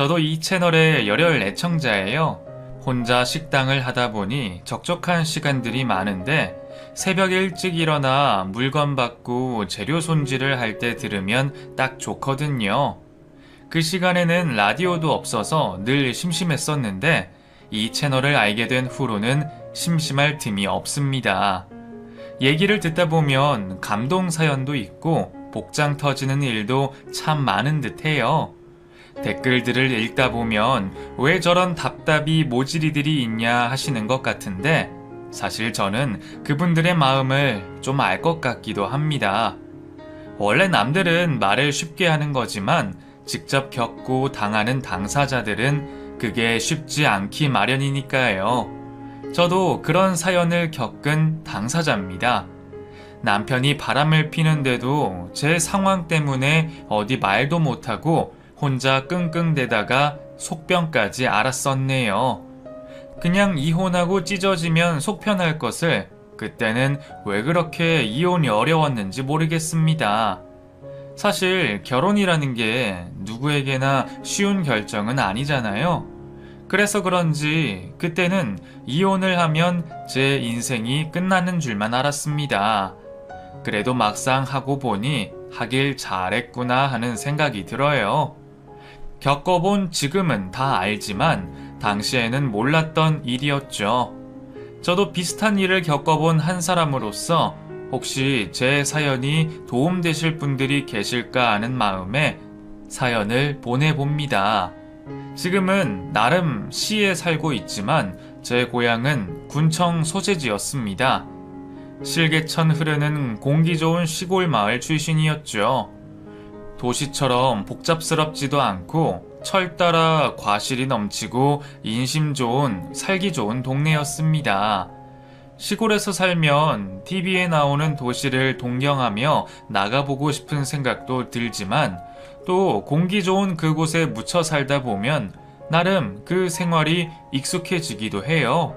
저도 이 채널의 열혈 애청자예요. 혼자 식당을 하다 보니 적적한 시간들이 많은데 새벽 일찍 일어나 물건 받고 재료 손질을 할 때 들으면 딱 좋거든요. 그 시간에는 라디오도 없어서 늘 심심했었는데 이 채널을 알게 된 후로는 심심할 틈이 없습니다. 얘기를 듣다 보면 감동 사연도 있고 복장 터지는 일도 참 많은 듯 해요. 댓글들을 읽다 보면 왜 저런 답답이 모질이들이 있냐 하시는 것 같은데 사실 저는 그분들의 마음을 좀 알 것 같기도 합니다. 원래 남들은 말을 쉽게 하는 거지만 직접 겪고 당하는 당사자들은 그게 쉽지 않기 마련이니까요. 저도 그런 사연을 겪은 당사자입니다. 남편이 바람을 피는데도 제 상황 때문에 어디 말도 못하고 혼자 끙끙대다가 속병까지 알았었네요. 그냥 이혼하고 찢어지면 속편할 것을 그때는 왜 그렇게 이혼이 어려웠는지 모르겠습니다. 사실 결혼이라는 게 누구에게나 쉬운 결정은 아니잖아요. 그래서 그런지 그때는 이혼을 하면 제 인생이 끝나는 줄만 알았습니다. 그래도 막상 하고 보니 하길 잘했구나 하는 생각이 들어요. 겪어본 지금은 다 알지만 당시에는 몰랐던 일이었죠. 저도 비슷한 일을 겪어본 한 사람으로서 혹시 제 사연이 도움되실 분들이 계실까 하는 마음에 사연을 보내봅니다. 지금은 나름 시에 살고 있지만 제 고향은 군청 소재지였습니다. 실개천 흐르는 공기 좋은 시골 마을 출신이었죠. 도시처럼 복잡스럽지도 않고 철 따라 과실이 넘치고 인심 좋은 살기 좋은 동네였습니다. 시골에서 살면 TV에 나오는 도시를 동경하며 나가보고 싶은 생각도 들지만 또 공기 좋은 그곳에 묻혀 살다 보면 나름 그 생활이 익숙해지기도 해요.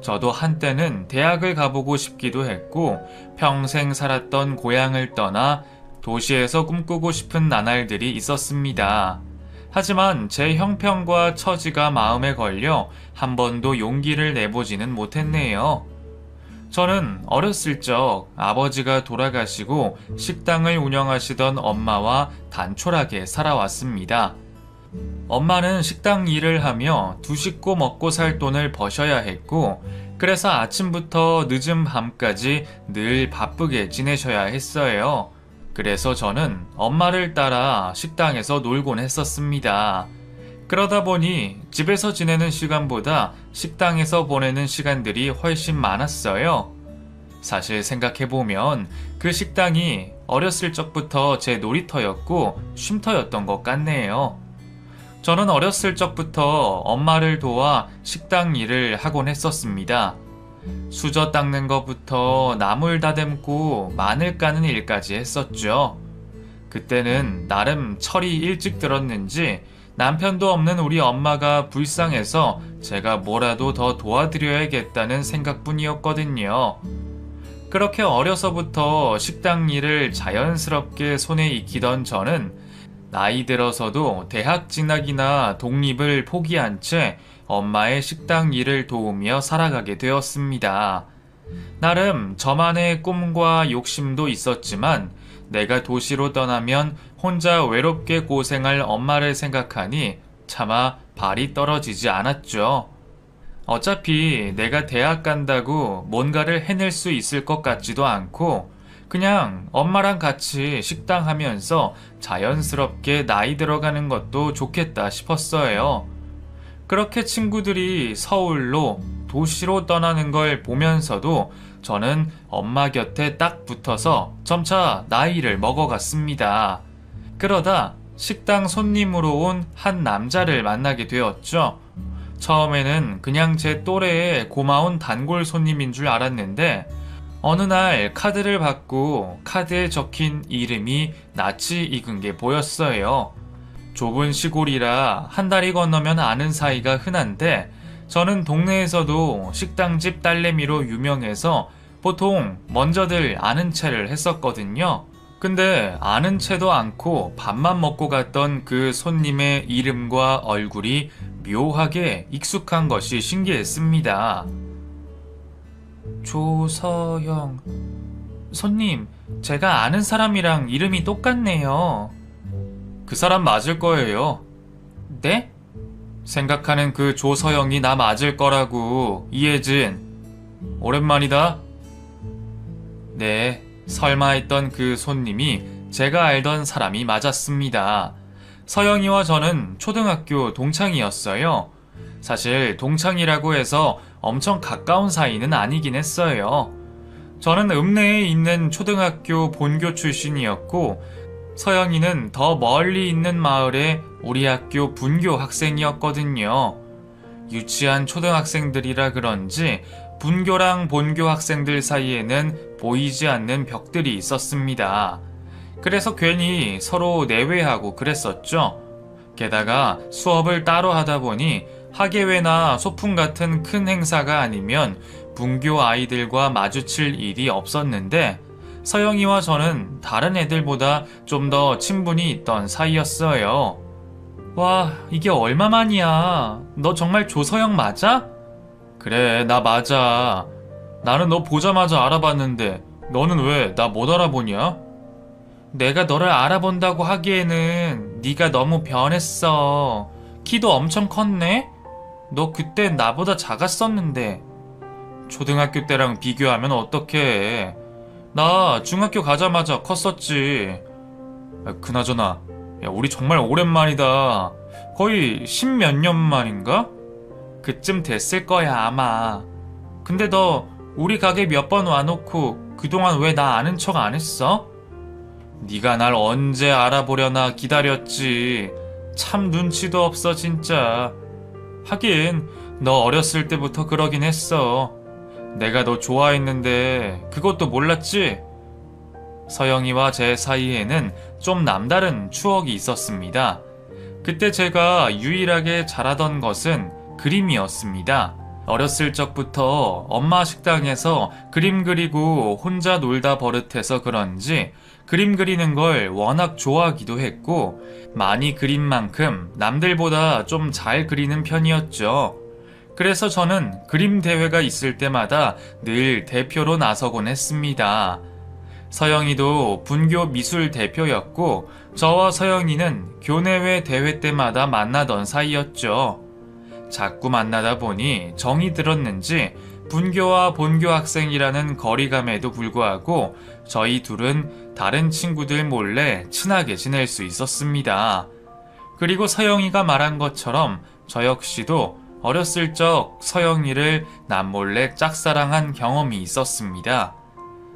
저도 한때는 대학을 가보고 싶기도 했고 평생 살았던 고향을 떠나 도시에서 꿈꾸고 싶은 나날들이 있었습니다. 하지만 제 형편과 처지가 마음에 걸려 한 번도 용기를 내보지는 못했네요. 저는 어렸을 적 아버지가 돌아가시고 식당을 운영하시던 엄마와 단촐하게 살아왔습니다. 엄마는 식당 일을 하며 두 식구 먹고 살 돈을 버셔야 했고, 그래서 아침부터 늦은 밤까지 늘 바쁘게 지내셔야 했어요. 그래서 저는 엄마를 따라 식당에서 놀곤 했었습니다. 그러다 보니 집에서 지내는 시간보다 식당에서 보내는 시간들이 훨씬 많았어요. 사실 생각해보면 그 식당이 어렸을 적부터 제 놀이터였고 쉼터였던 것 같네요. 저는 어렸을 적부터 엄마를 도와 식당 일을 하곤 했었습니다. 수저 닦는 것부터 나물 다듬고 마늘 까는 일까지 했었죠. 그때는 나름 철이 일찍 들었는지 남편도 없는 우리 엄마가 불쌍해서 제가 뭐라도 더 도와드려야겠다는 생각뿐이었거든요. 그렇게 어려서부터 식당 일을 자연스럽게 손에 익히던 저는 나이 들어서도 대학 진학이나 독립을 포기한 채 엄마의 식당 일을 도우며 살아가게 되었습니다. 나름 저만의 꿈과 욕심도 있었지만 내가 도시로 떠나면 혼자 외롭게 고생할 엄마를 생각하니 차마 발이 떨어지지 않았죠. 어차피 내가 대학 간다고 뭔가를 해낼 수 있을 것 같지도 않고 그냥 엄마랑 같이 식당 하면서 자연스럽게 나이 들어가는 것도 좋겠다 싶었어요. 그렇게 친구들이 서울로 도시로 떠나는 걸 보면서도 저는 엄마 곁에 딱 붙어서 점차 나이를 먹어갔습니다. 그러다 식당 손님으로 온 한 남자를 만나게 되었죠. 처음에는 그냥 제 또래의 고마운 단골 손님인 줄 알았는데 어느 날 카드를 받고 카드에 적힌 이름이 낯이 익은 게 보였어요. 좁은 시골이라 한 달이 건너면 아는 사이가 흔한데 저는 동네에서도 식당집 딸내미로 유명해서 보통 먼저들 아는 체를 했었거든요. 근데 아는 채도 않고 밥만 먹고 갔던 그 손님의 이름과 얼굴이 묘하게 익숙한 것이 신기했습니다. 조서영. 손님, 제가 아는 사람이랑 이름이 똑같네요. 그 사람 맞을 거예요. 네? 생각하는 그 조서영이 나 맞을 거라고, 이혜진. 오랜만이다. 네, 설마 했던 그 손님이 제가 알던 사람이 맞았습니다. 서영이와 저는 초등학교 동창이었어요. 사실 동창이라고 해서 엄청 가까운 사이는 아니긴 했어요. 저는 읍내에 있는 초등학교 본교 출신이었고, 서영이는 더 멀리 있는 마을의 우리 학교 분교 학생이었거든요. 유치한 초등학생들이라 그런지 분교랑 본교 학생들 사이에는 보이지 않는 벽들이 있었습니다. 그래서 괜히 서로 내외하고 그랬었죠. 게다가 수업을 따로 하다 보니 학예회나 소풍 같은 큰 행사가 아니면 분교 아이들과 마주칠 일이 없었는데 서영이와 저는 다른 애들보다 좀 더 친분이 있던 사이였어요. 와, 이게 얼마만이야. 너 정말 조서영 맞아? 그래, 나 맞아. 나는 너 보자마자 알아봤는데 너는 왜 나 못 알아보냐? 내가 너를 알아본다고 하기에는 네가 너무 변했어. 키도 엄청 컸네? 너 그때 나보다 작았었는데. 초등학교 때랑 비교하면 어떡해. 나 중학교 가자마자 컸었지. 아, 그나저나, 야, 우리 정말 오랜만이다. 거의 십몇 년 만인가? 그쯤 됐을 거야, 아마. 근데 너 우리 가게 몇 번 와놓고 그동안 왜 나 아는 척 안 했어? 네가 날 언제 알아보려나 기다렸지. 참 눈치도 없어, 진짜. 하긴, 너 어렸을 때부터 그러긴 했어. 내가 너 좋아했는데, 그것도 몰랐지? 서영이와 제 사이에는 좀 남다른 추억이 있었습니다. 그때 제가 유일하게 잘하던 것은 그림이었습니다. 어렸을 적부터 엄마 식당에서 그림 그리고 혼자 놀다 버릇해서 그런지 그림 그리는 걸 워낙 좋아하기도 했고 많이 그린 만큼 남들보다 좀 잘 그리는 편이었죠. 그래서 저는 그림 대회가 있을 때마다 늘 대표로 나서곤 했습니다. 서영이도 분교 미술 대표였고 저와 서영이는 교내외 대회 때마다 만나던 사이였죠. 자꾸 만나다 보니 정이 들었는지 분교와 본교 학생이라는 거리감에도 불구하고 저희 둘은 다른 친구들 몰래 친하게 지낼 수 있었습니다. 그리고 서영이가 말한 것처럼 저 역시도 어렸을 적 서영이를 남몰래 짝사랑한 경험이 있었습니다.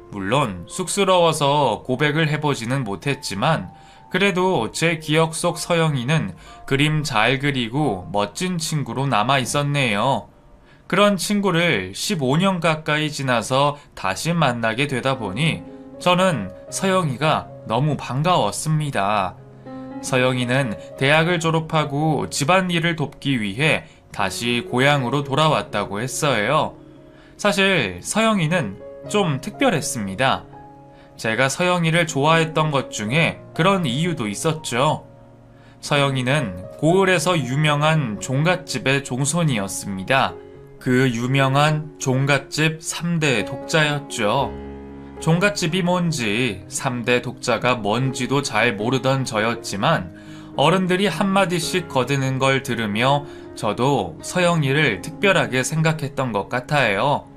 물론 쑥스러워서 고백을 해보지는 못했지만 그래도 제 기억 속 서영이는 그림 잘 그리고 멋진 친구로 남아 있었네요. 그런 친구를 15년 가까이 지나서 다시 만나게 되다 보니 저는 서영이가 너무 반가웠습니다. 서영이는 대학을 졸업하고 집안일을 돕기 위해 다시 고향으로 돌아왔다고 했어요. 사실 서영이는 좀 특별했습니다. 제가 서영이를 좋아했던 것 중에 그런 이유도 있었죠. 서영이는 고을에서 유명한 종갓집의 종손이었습니다. 그 유명한 종갓집 3대 독자였죠. 종갓집이 뭔지 3대 독자가 뭔지도 잘 모르던 저였지만 어른들이 한마디씩 거드는 걸 들으며 저도 서영이를 특별하게 생각했던 것 같아요.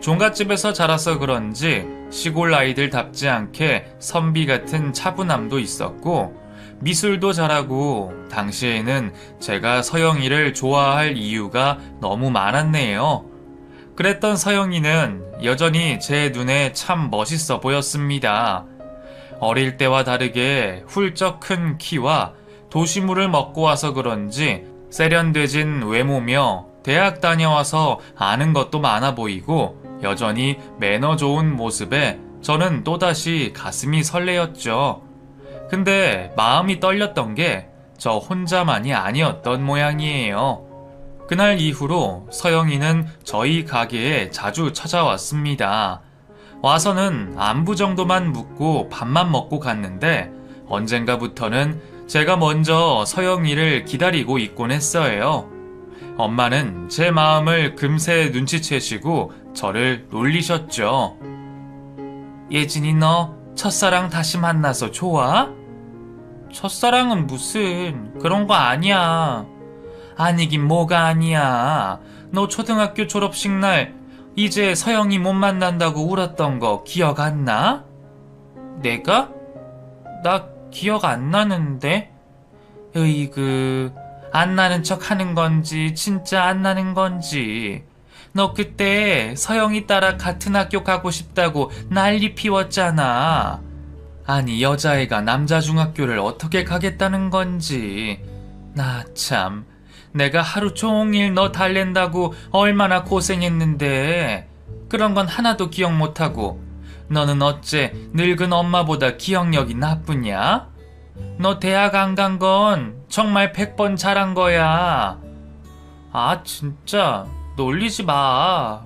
종갓집에서 자라서 그런지 시골 아이들답지 않게 선비 같은 차분함도 있었고 미술도 잘하고 당시에는 제가 서영이를 좋아할 이유가 너무 많았네요. 그랬던 서영이는 여전히 제 눈에 참 멋있어 보였습니다. 어릴 때와 다르게 훌쩍 큰 키와 도시물을 먹고 와서 그런지 세련되진 외모며 대학 다녀와서 아는 것도 많아 보이고 여전히 매너 좋은 모습에 저는 또다시 가슴이 설레었죠. 근데 마음이 떨렸던 게 저 혼자만이 아니었던 모양이에요. 그날 이후로 서영이는 저희 가게에 자주 찾아왔습니다. 와서는 안부 정도만 묻고 밥만 먹고 갔는데 언젠가부터는 제가 먼저 서영이를 기다리고 있곤 했어요. 엄마는 제 마음을 금세 눈치채시고 저를 놀리셨죠. 예진이 너 첫사랑 다시 만나서 좋아? 첫사랑은 무슨 그런 거 아니야. 아니긴 뭐가 아니야. 너 초등학교 졸업식 날 이제 서영이 못 만난다고 울었던 거 기억 안 나? 내가? 나 기억 안 나는데? 으이그, 안 나는 척 하는 건지, 진짜 안 나는 건지. 너 그때 서영이 따라 같은 학교 가고 싶다고 난리 피웠잖아. 아니, 여자애가 남자 중학교를 어떻게 가겠다는 건지. 나 참. 내가 하루 종일 너 달랜다고 얼마나 고생했는데. 그런 건 하나도 기억 못하고. 너는 어째 늙은 엄마보다 기억력이 나쁘냐? 너 대학 안 간 건 정말 백번 잘한 거야. 아, 진짜. 놀리지 마.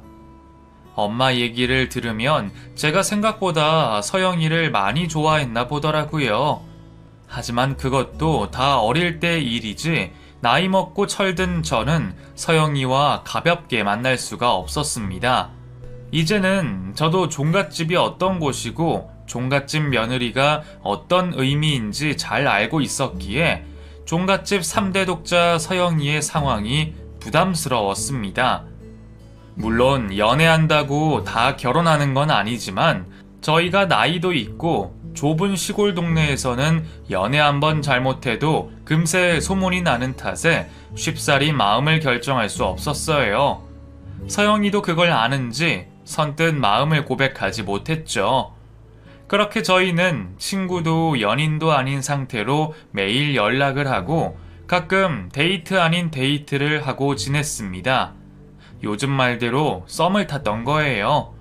엄마 얘기를 들으면 제가 생각보다 서영이를 많이 좋아했나 보더라고요. 하지만 그것도 다 어릴 때 일이지 나이 먹고 철든 저는 서영이와 가볍게 만날 수가 없었습니다. 이제는 저도 종갓집이 어떤 곳이고 종갓집 며느리가 어떤 의미인지 잘 알고 있었기에 종갓집 3대 독자 서영이의 상황이 부담스러웠습니다. 물론 연애한다고 다 결혼하는 건 아니지만 저희가 나이도 있고 좁은 시골 동네에서는 연애 한번 잘못해도 금세 소문이 나는 탓에 쉽사리 마음을 결정할 수 없었어요. 서영이도 그걸 아는지 선뜻 마음을 고백하지 못했죠. 그렇게 저희는 친구도 연인도 아닌 상태로 매일 연락을 하고 가끔 데이트 아닌 데이트를 하고 지냈습니다. 요즘 말대로 썸을 탔던 거예요.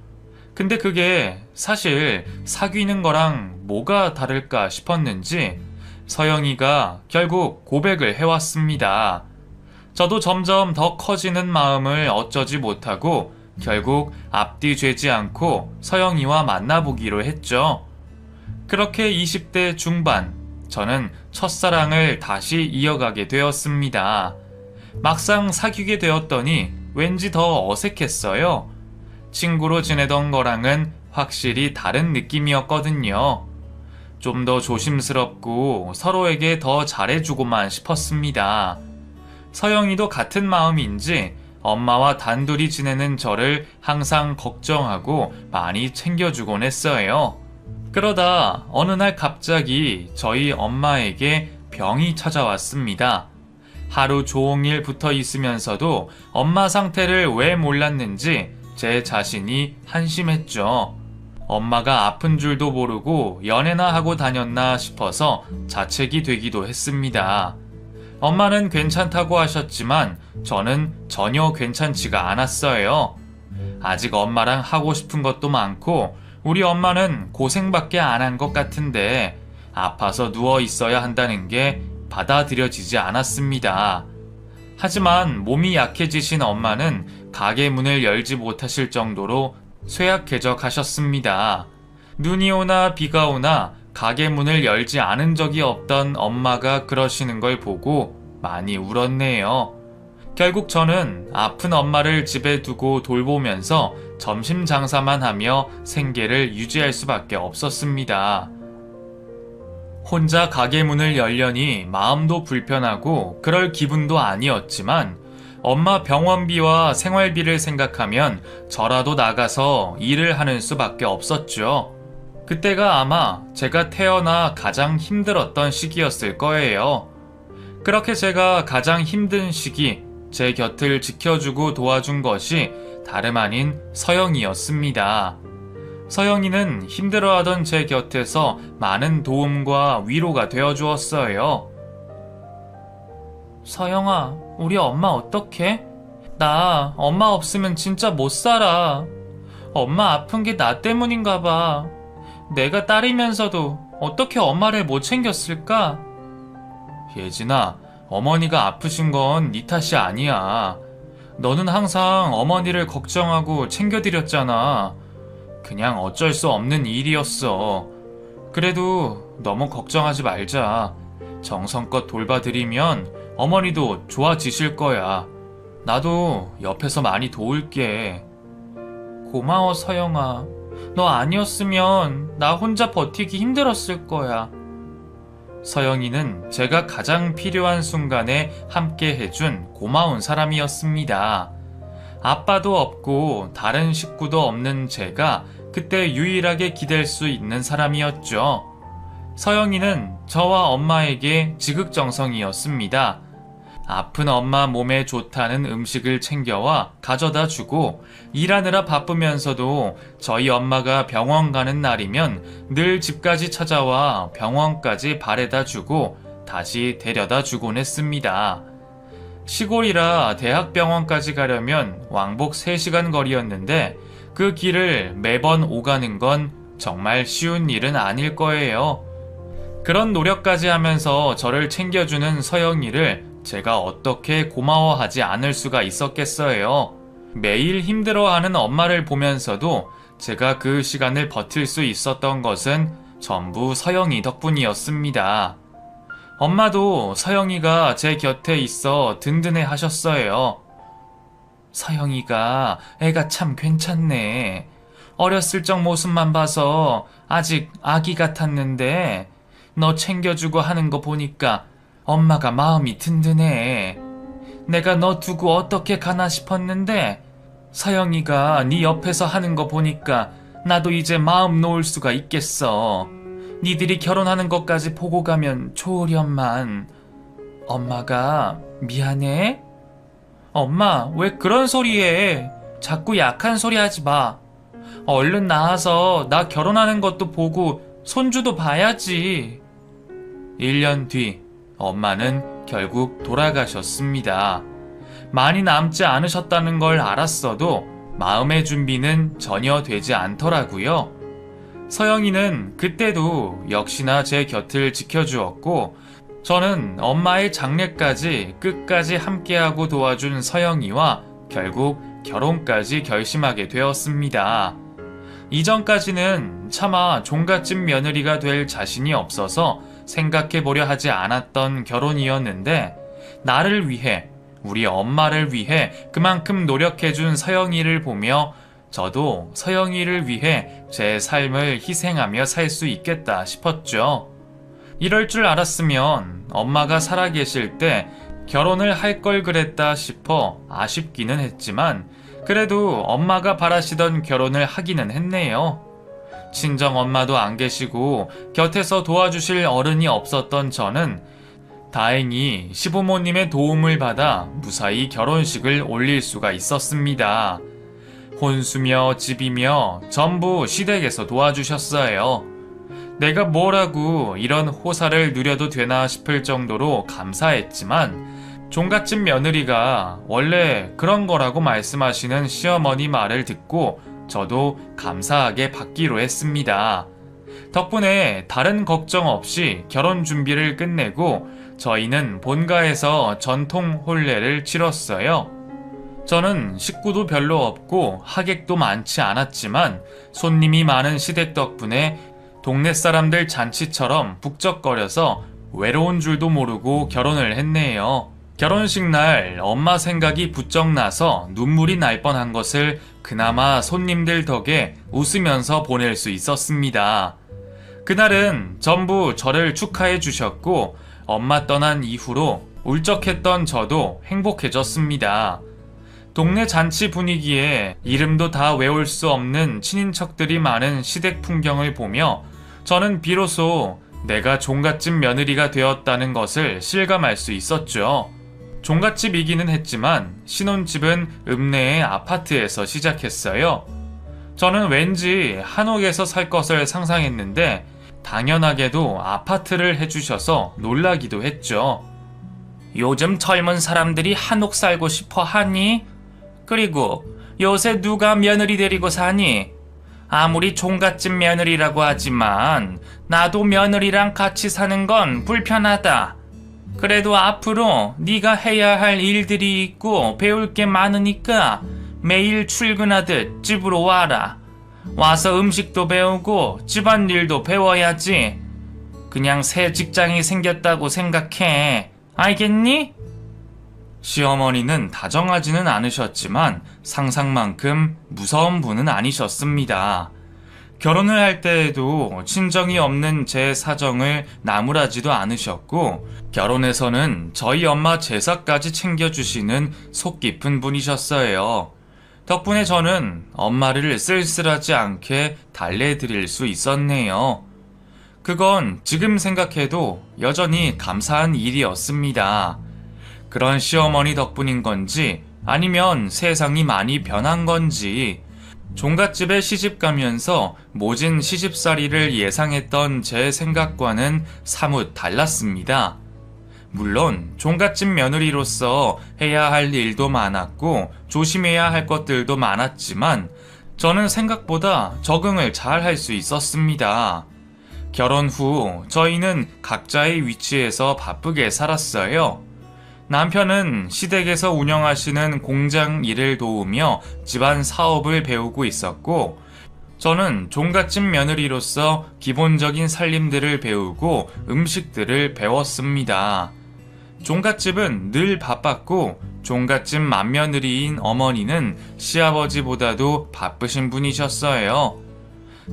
근데 그게 사실 사귀는 거랑 뭐가 다를까 싶었는지 서영이가 결국 고백을 해왔습니다. 저도 점점 더 커지는 마음을 어쩌지 못하고 결국 앞뒤 죄지 않고 서영이와 만나보기로 했죠. 그렇게 20대 중반, 저는 첫사랑을 다시 이어가게 되었습니다. 막상 사귀게 되었더니 왠지 더 어색했어요. 친구로 지내던 거랑은 확실히 다른 느낌이었거든요. 좀 더 조심스럽고 서로에게 더 잘해주고만 싶었습니다. 서영이도 같은 마음인지 엄마와 단둘이 지내는 저를 항상 걱정하고 많이 챙겨주곤 했어요. 그러다 어느 날 갑자기 저희 엄마에게 병이 찾아왔습니다. 하루 종일 붙어 있으면서도 엄마 상태를 왜 몰랐는지 제 자신이 한심했죠. 엄마가 아픈 줄도 모르고 연애나 하고 다녔나 싶어서 자책이 되기도 했습니다. 엄마는 괜찮다고 하셨지만 저는 전혀 괜찮지가 않았어요. 아직 엄마랑 하고 싶은 것도 많고 우리 엄마는 고생밖에 안 한 것 같은데 아파서 누워 있어야 한다는 게 받아들여지지 않았습니다. 하지만 몸이 약해지신 엄마는 가게 문을 열지 못하실 정도로 쇠약해져 가셨습니다. 눈이 오나 비가 오나 가게 문을 열지 않은 적이 없던 엄마가 그러시는 걸 보고 많이 울었네요. 결국 저는 아픈 엄마를 집에 두고 돌보면서 점심 장사만 하며 생계를 유지할 수밖에 없었습니다. 혼자 가게 문을 열려니 마음도 불편하고 그럴 기분도 아니었지만 엄마 병원비와 생활비를 생각하면 저라도 나가서 일을 하는 수밖에 없었죠. 그때가 아마 제가 태어나 가장 힘들었던 시기였을 거예요. 그렇게 제가 가장 힘든 시기, 제 곁을 지켜주고 도와준 것이 다름 아닌 서영이었습니다. 서영이는 힘들어하던 제 곁에서 많은 도움과 위로가 되어 주었어요. 서영아, 우리 엄마 어떡해? 나 엄마 없으면 진짜 못 살아. 엄마 아픈 게 나 때문인가 봐. 내가 딸이면서도 어떻게 엄마를 못 챙겼을까? 예진아, 어머니가 아프신 건 네 탓이 아니야. 너는 항상 어머니를 걱정하고 챙겨드렸잖아. 그냥 어쩔 수 없는 일이었어. 그래도 너무 걱정하지 말자. 정성껏 돌봐드리면 어머니도 좋아지실 거야. 나도 옆에서 많이 도울게. 고마워, 서영아. 너 아니었으면 나 혼자 버티기 힘들었을 거야. 서영이는 제가 가장 필요한 순간에 함께 해준 고마운 사람이었습니다. 아빠도 없고 다른 식구도 없는 제가 그때 유일하게 기댈 수 있는 사람이었죠. 서영이는 저와 엄마에게 지극정성이었습니다. 아픈 엄마 몸에 좋다는 음식을 챙겨와 가져다 주고 일하느라 바쁘면서도 저희 엄마가 병원 가는 날이면 늘 집까지 찾아와 병원까지 바래다 주고 다시 데려다 주곤 했습니다. 시골이라 대학병원까지 가려면 왕복 3시간 거리였는데 그 길을 매번 오가는 건 정말 쉬운 일은 아닐 거예요. 그런 노력까지 하면서 저를 챙겨주는 서영이를 제가 어떻게 고마워하지 않을 수가 있었겠어요. 매일 힘들어하는 엄마를 보면서도 제가 그 시간을 버틸 수 있었던 것은 전부 서영이 덕분이었습니다. 엄마도 서영이가 제 곁에 있어 든든해 하셨어요. 서영이가 애가 참 괜찮네. 어렸을 적 모습만 봐서 아직 아기 같았는데 너 챙겨주고 하는 거 보니까 엄마가 마음이 든든해. 내가 너 두고 어떻게 가나 싶었는데 서영이가 네 옆에서 하는 거 보니까 나도 이제 마음 놓을 수가 있겠어. 니들이 결혼하는 것까지 보고 가면 좋으련만. 엄마가 미안해? 엄마, 왜 그런 소리 해? 자꾸 약한 소리 하지 마. 얼른 나와서 나 결혼하는 것도 보고 손주도 봐야지. 1년 뒤, 엄마는 결국 돌아가셨습니다. 많이 남지 않으셨다는 걸 알았어도 마음의 준비는 전혀 되지 않더라고요. 서영이는 그때도 역시나 제 곁을 지켜주었고, 저는 엄마의 장례까지 끝까지 함께하고 도와준 서영이와 결국 결혼까지 결심하게 되었습니다. 이전까지는 차마 종갓집 며느리가 될 자신이 없어서 생각해 보려 하지 않았던 결혼이었는데, 나를 위해, 우리 엄마를 위해 그만큼 노력해 준 서영이를 보며 저도 서영이를 위해 제 삶을 희생하며 살 수 있겠다 싶었죠. 이럴 줄 알았으면 엄마가 살아계실 때 결혼을 할 걸 그랬다 싶어 아쉽기는 했지만 그래도 엄마가 바라시던 결혼을 하기는 했네요. 친정 엄마도 안 계시고 곁에서 도와주실 어른이 없었던 저는 다행히 시부모님의 도움을 받아 무사히 결혼식을 올릴 수가 있었습니다. 혼수며 집이며 전부 시댁에서 도와주셨어요. 내가 뭐라고 이런 호사를 누려도 되나 싶을 정도로 감사했지만 종갓집 며느리가 원래 그런 거라고 말씀하시는 시어머니 말을 듣고 저도 감사하게 받기로 했습니다. 덕분에 다른 걱정 없이 결혼 준비를 끝내고 저희는 본가에서 전통 혼례를 치렀어요. 저는 식구도 별로 없고 하객도 많지 않았지만 손님이 많은 시댁 덕분에 동네 사람들 잔치처럼 북적거려서 외로운 줄도 모르고 결혼을 했네요. 결혼식 날 엄마 생각이 부쩍 나서 눈물이 날 뻔한 것을 그나마 손님들 덕에 웃으면서 보낼 수 있었습니다. 그날은 전부 저를 축하해 주셨고 엄마 떠난 이후로 울적했던 저도 행복해졌습니다. 동네 잔치 분위기에 이름도 다 외울 수 없는 친인척들이 많은 시댁 풍경을 보며 저는 비로소 내가 종갓집 며느리가 되었다는 것을 실감할 수 있었죠. 종갓집이기는 했지만 신혼집은 읍내의 아파트에서 시작했어요. 저는 왠지 한옥에서 살 것을 상상했는데 당연하게도 아파트를 해주셔서 놀라기도 했죠. 요즘 젊은 사람들이 한옥 살고 싶어 하니? 그리고 요새 누가 며느리 데리고 사니? 아무리 종갓집 며느리라고 하지만 나도 며느리랑 같이 사는 건 불편하다. 그래도 앞으로 네가 해야 할 일들이 있고 배울 게 많으니까 매일 출근하듯 집으로 와라. 와서 음식도 배우고 집안일도 배워야지. 그냥 새 직장이 생겼다고 생각해. 알겠니? 시어머니는 다정하지는 않으셨지만 상상만큼 무서운 분은 아니셨습니다. 결혼을 할 때에도 친정이 없는 제 사정을 나무라지도 않으셨고, 결혼해서는 저희 엄마 제사까지 챙겨주시는 속 깊은 분이셨어요. 덕분에 저는 엄마를 쓸쓸하지 않게 달래드릴 수 있었네요. 그건 지금 생각해도 여전히 감사한 일이었습니다. 그런 시어머니 덕분인 건지 아니면 세상이 많이 변한 건지 종갓집에 시집 가면서 모진 시집살이를 예상했던 제 생각과는 사뭇 달랐습니다. 물론 종갓집 며느리로서 해야 할 일도 많았고 조심해야 할 것들도 많았지만 저는 생각보다 적응을 잘 할 수 있었습니다. 결혼 후 저희는 각자의 위치에서 바쁘게 살았어요. 남편은 시댁에서 운영하시는 공장 일을 도우며 집안 사업을 배우고 있었고, 저는 종갓집 며느리로서 기본적인 살림들을 배우고 음식들을 배웠습니다. 종갓집은 늘 바빴고, 종갓집 맏며느리인 어머니는 시아버지보다도 바쁘신 분이셨어요.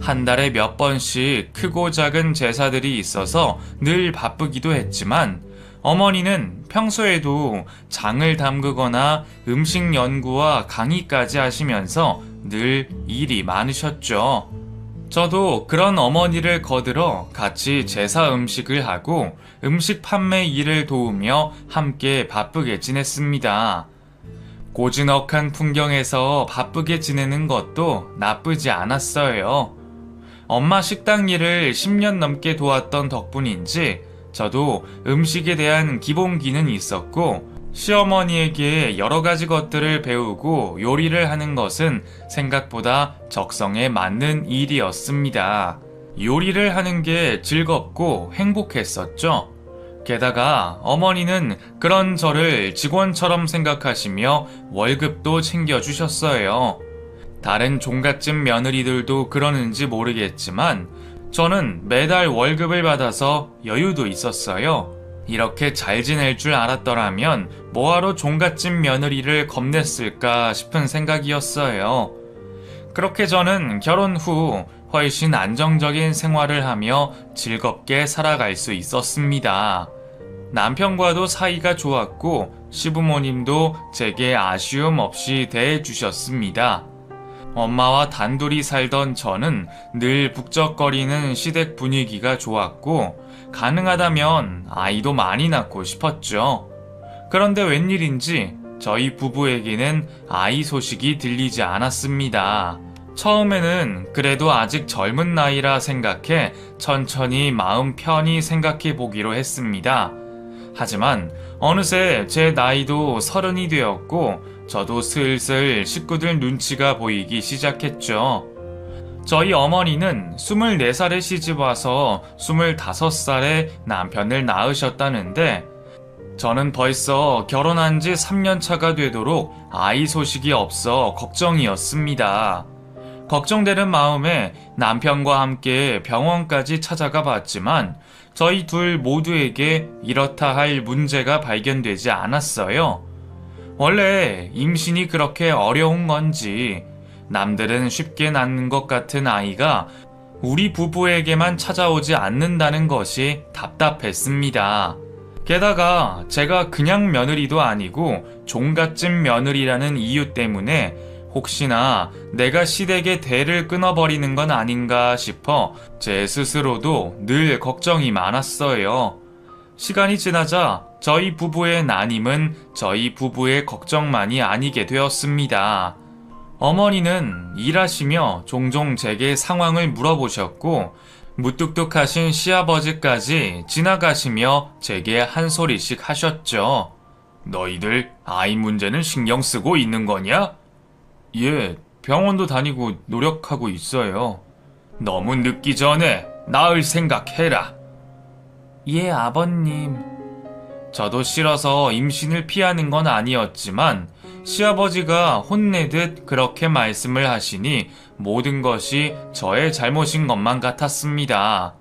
한 달에 몇 번씩 크고 작은 제사들이 있어서 늘 바쁘기도 했지만, 어머니는 평소에도 장을 담그거나 음식 연구와 강의까지 하시면서 늘 일이 많으셨죠. 저도 그런 어머니를 거들어 같이 제사 음식을 하고 음식 판매 일을 도우며 함께 바쁘게 지냈습니다. 고즈넉한 풍경에서 바쁘게 지내는 것도 나쁘지 않았어요. 엄마 식당 일을 10년 넘게 도왔던 덕분인지 저도 음식에 대한 기본기는 있었고 시어머니에게 여러 가지 것들을 배우고 요리를 하는 것은 생각보다 적성에 맞는 일이었습니다. 요리를 하는 게 즐겁고 행복했었죠. 게다가 어머니는 그런 저를 직원처럼 생각하시며 월급도 챙겨주셨어요. 다른 종갓집 며느리들도 그러는지 모르겠지만 저는 매달 월급을 받아서 여유도 있었어요. 이렇게 잘 지낼 줄 알았더라면 뭐하러 종갓집 며느리를 겁냈을까 싶은 생각이었어요. 그렇게 저는 결혼 후 훨씬 안정적인 생활을 하며 즐겁게 살아갈 수 있었습니다. 남편과도 사이가 좋았고 시부모님도 제게 아쉬움 없이 대해주셨습니다. 엄마와 단둘이 살던 저는 늘 북적거리는 시댁 분위기가 좋았고 가능하다면 아이도 많이 낳고 싶었죠. 그런데 웬일인지 저희 부부에게는 아이 소식이 들리지 않았습니다. 처음에는 그래도 아직 젊은 나이라 생각해 천천히 마음 편히 생각해 보기로 했습니다. 하지만 어느새 제 나이도 서른이 되었고 저도 슬슬 식구들 눈치가 보이기 시작했죠. 저희 어머니는 24살에 시집와서 25살에 남편을 낳으셨다는데 저는 벌써 결혼한 지 3년 차가 되도록 아이 소식이 없어 걱정이었습니다. 걱정되는 마음에 남편과 함께 병원까지 찾아가 봤지만 저희 둘 모두에게 이렇다 할 문제가 발견되지 않았어요. 원래 임신이 그렇게 어려운 건지 남들은 쉽게 낳는 것 같은 아이가 우리 부부에게만 찾아오지 않는다는 것이 답답했습니다. 게다가 제가 그냥 며느리도 아니고 종갓집 며느리라는 이유 때문에 혹시나 내가 시댁의 대를 끊어버리는 건 아닌가 싶어 제 스스로도 늘 걱정이 많았어요. 시간이 지나자 저희 부부의 난임은 저희 부부의 걱정만이 아니게 되었습니다. 어머니는 일하시며 종종 제게 상황을 물어보셨고, 무뚝뚝하신 시아버지까지 지나가시며 제게 한 소리씩 하셨죠. 너희들 아이 문제는 신경 쓰고 있는 거냐? 예, 병원도 다니고 노력하고 있어요. 너무 늦기 전에 낳을 생각해라. 예, 아버님. 저도 싫어서 임신을 피하는 건 아니었지만 시아버지가 혼내듯 그렇게 말씀을 하시니 모든 것이 저의 잘못인 것만 같았습니다.